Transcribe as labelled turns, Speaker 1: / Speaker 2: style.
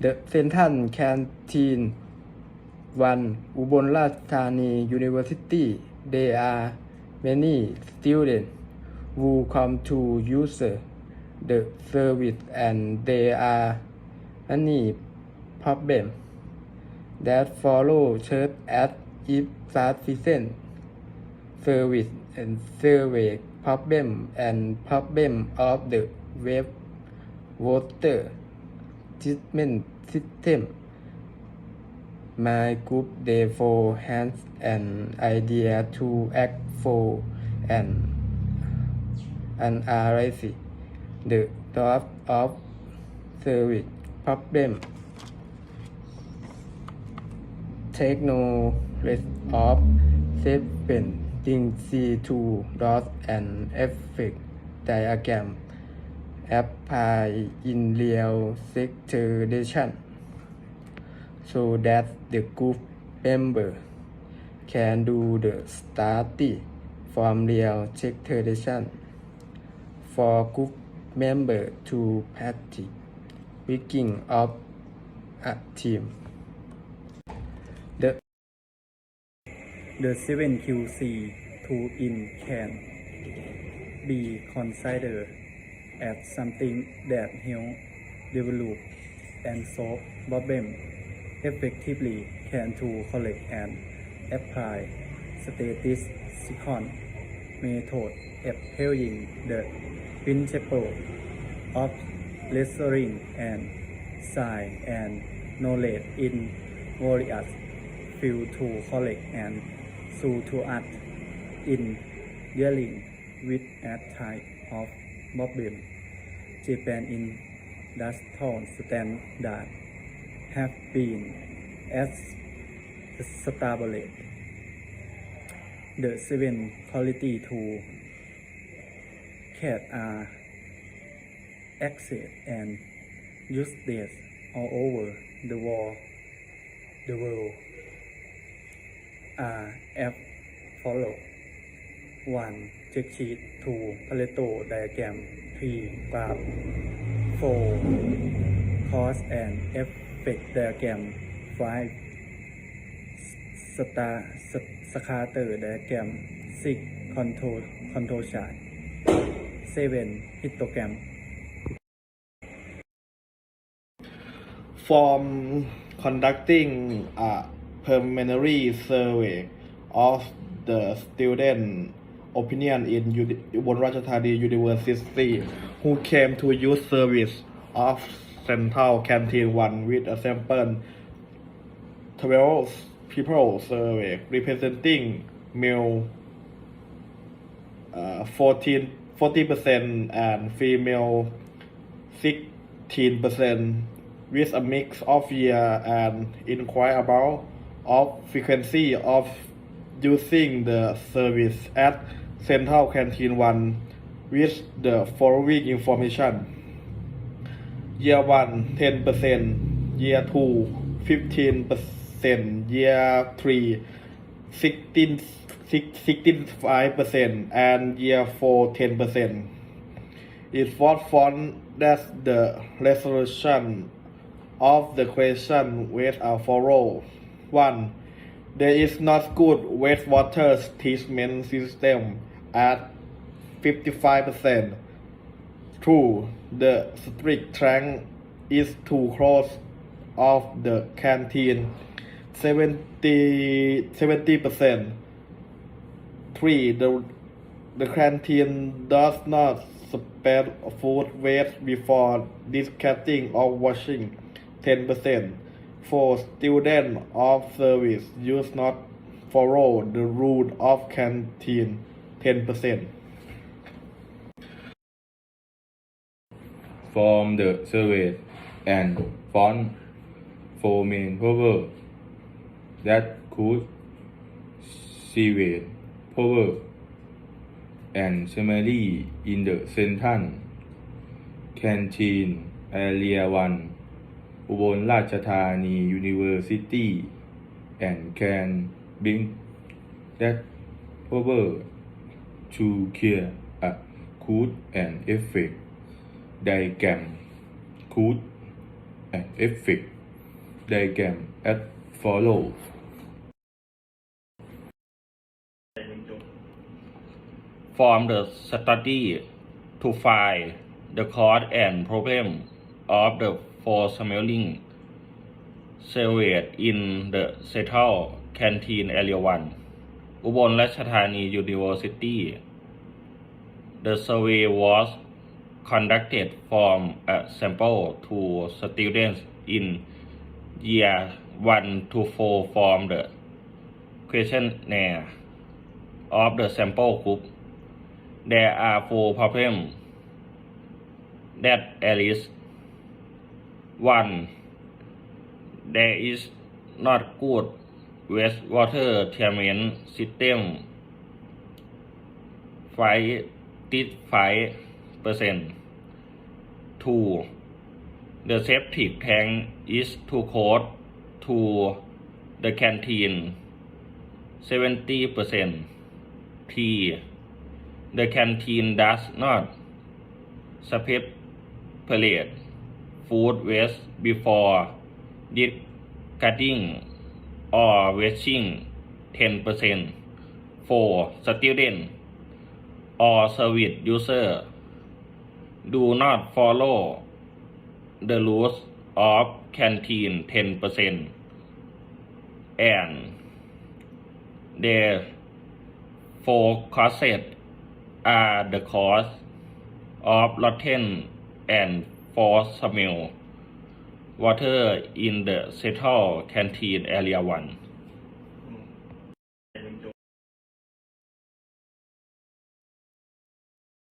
Speaker 1: The Central Canteen 1อุบลราชธานี University There are many students who come to use the service and there are many problems that follow such as insufficient service and survey problem and problem of the web water treatment system. My group therefore has an idea to act for an analyze the draft of service problem. Take no knowledge of sequencing C2 dot and effect diagram apply in real situation so that the group member can do the study from real situation for group member to practice working of a team. The
Speaker 2: The 7QC to in can be considered as something that help develop. And solve problem effectively can to collect and apply statistical method applying the principle of lecturing and science and knowledge in various field to collect and so to act in dealing with a type of problem. Japan industrial standard have been as established. The seven quality tool cat are access and use this all over the world. The world are F follow 1 check sheet 2 Pareto diagram 3 graph 4 cause and effect diagram 5 star scatter diagram 6 control control chart 7 histogram
Speaker 3: from conducting a preliminary survey of the student opinion in Ratchathani University who came to use service of Central Canteen 1 with a sample 12 people survey representing male uh, 14 40% and female 16% with a mix of year and inquire about of frequency of using the service at Central Canteen 1 with the following information year 1 10% year 2 15% year 3 16 65% and year 4 10%. It was found that the resolution of the question was as follows. 1. There is not good wastewater treatment system at 55%. 2. The street tank is too close of the canteen 70 70%. 3. The, the canteen does not spread food waste before discarding or washing 10%. 4. Students of service use not follow the rule of canteen 10%.
Speaker 4: from the survey and found four main power that could sewage power and similarly in the central canteen area 1 อุบลราชธานี University and can bring that power to clear a cause and effect diagram could and effect diagram as follows. From the study to find the cause and problem of the for smelling sewage in the Central Canteen Area 1 Ubon Ratchathani University. The survey was conducted from a sample to students in year 1 to 4 from the questionnaire of the sample group. There are four problems that Alice One, there is not good wastewater treatment system. Five five percent. Two, the septic tank is too close to the canteen. Seventy percent. Three, the canteen does not separate food waste before discarding or wasting 10%. 4. Student or service user do not follow the rules of canteen 10% and their four causes are the cause of rotten and foul smell water in the central canteen area 1